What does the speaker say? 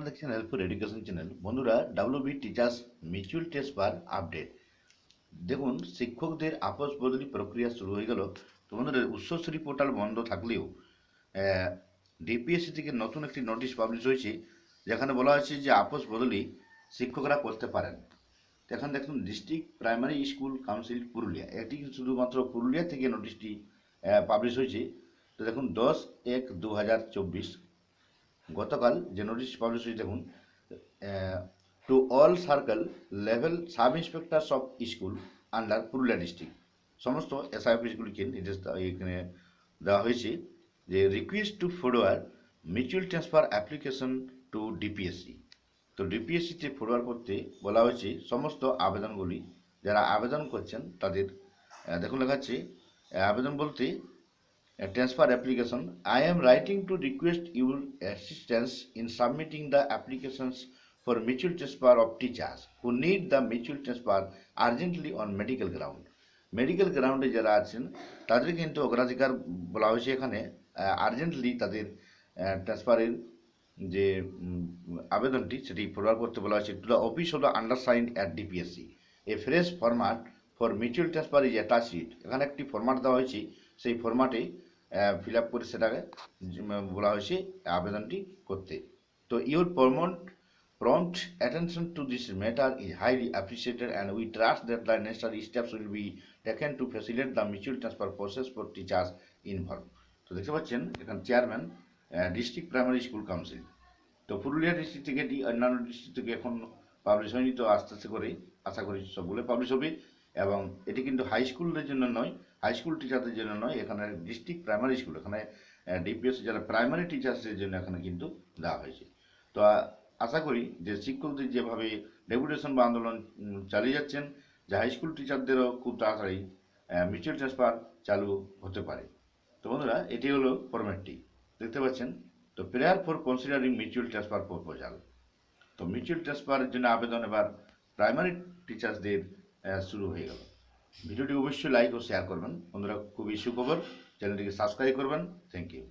আপনারা দেখছেন helpful education channel বন্ধুরা ডাব্লিউবি টিচার্স মিউচুয়াল টেস্ট বার আপডেট দেখুন, শিক্ষকদের আপস বদলি প্রক্রিয়া শুরু হয়ে গেল। তো বন্ধুরা উচ্চশ্রী পোর্টাল বন্ধ থাকলেও ডিপিএসসি থেকে নতুন একটি নোটিশ পাবলিশ হয়েছে, যেখানে বলা হয়েছে যে আপস বদলি শিক্ষকরা করতে পারেন। এখন দেখুন district primary school council Purulia. এটি শুধুমাত্র পুরুলিয়া থেকে নোটিশটি পাবলিশ হয়েছে। তো দেখুন, দশ এক দু হাজার চব্বিশ গতকাল যে নোটিশ পাবলিশ হয়েছে, দেখুন to all circle level sub inspectors of school under Purulia district সমস্ত এসআই অফিসগুলিকে নির্দেশ এখানে দেওয়া হয়েছে যে request to forward mutual transfer application to DPSC তো ডিপিএসসিতে ফরওয়ার্ড করতে বলা হয়েছে, সমস্ত আবেদনগুলি, যারা আবেদন করছেন তাদের দেখুন লেখা আবেদন বলতে a transfer application. I am writing to request your assistance in submitting the applications for mutual transfer of teachers who need the mutual transfer urgently on medical ground. Medical গ্রাউন্ডে যারা আছেন তাদের কিন্তু অগ্রাধিকার বলা হয়েছে এখানে আর্জেন্টলি তাদের ট্রান্সফারের যে আবেদনটি সেটি ফরওয়ার্ড করতে বলা হয়েছে to the office of the undersigned at DPSC a fresh format for mutual transfer is attach it এখানে একটি ফরম্যাট দেওয়া হয়েছে সেই ফরম্যাটে ফিল আপ করে সেটাকে বলা হয়েছে আবেদনটি করতে। তো your paramount prompt attention to this matter is highly appreciated and we trust that the necessary steps will be taken to facilitate the mutual transfer process for teachers involve তো দেখতে পাচ্ছেন, এখানে chairman district primary school council তো Purulia district থেকে, অন্যান্য district থেকে এখন publish হয়নি, তো আস্তে আস্তে করে আশা করি সবগুলো পাবলিশ হবে। এবং এটি কিন্তু হাই স্কুলদের জন্য নয় হাই স্কুল টিচারদের জন্য নয়, এখানে ডিস্ট্রিক্ট প্রাইমারি স্কুল এখানে ডিপিএস যারা প্রাইমারি টিচার্সদের জন্য এখানে কিন্তু দেওয়া হয়েছে। তো আশা করি যে শিক্ষকদের যেভাবে ডেপুটেশন বা আন্দোলন চালিয়ে যাচ্ছেন, যে হাই স্কুল টিচারদেরও খুব তাড়াতাড়ি মিউচুয়াল ট্রান্সফার চালু হতে পারে। তো বন্ধুরা, এটি হলো ফরম্যাটটি দেখতে পাচ্ছেন, তো prayer for considering mutual transfer proposal তো মিউচুয়াল ট্রান্সফারের জন্য আবেদন এবার প্রাইমারি টিচার্সদের শুরু হয়ে গেল। ভিডিওটি অবশ্যই লাইক ও শেয়ার করবেন। বন্ধুরা, খুবই সুখবর। চ্যানেলটিকে সাবস্ক্রাইব করবেন। Thank you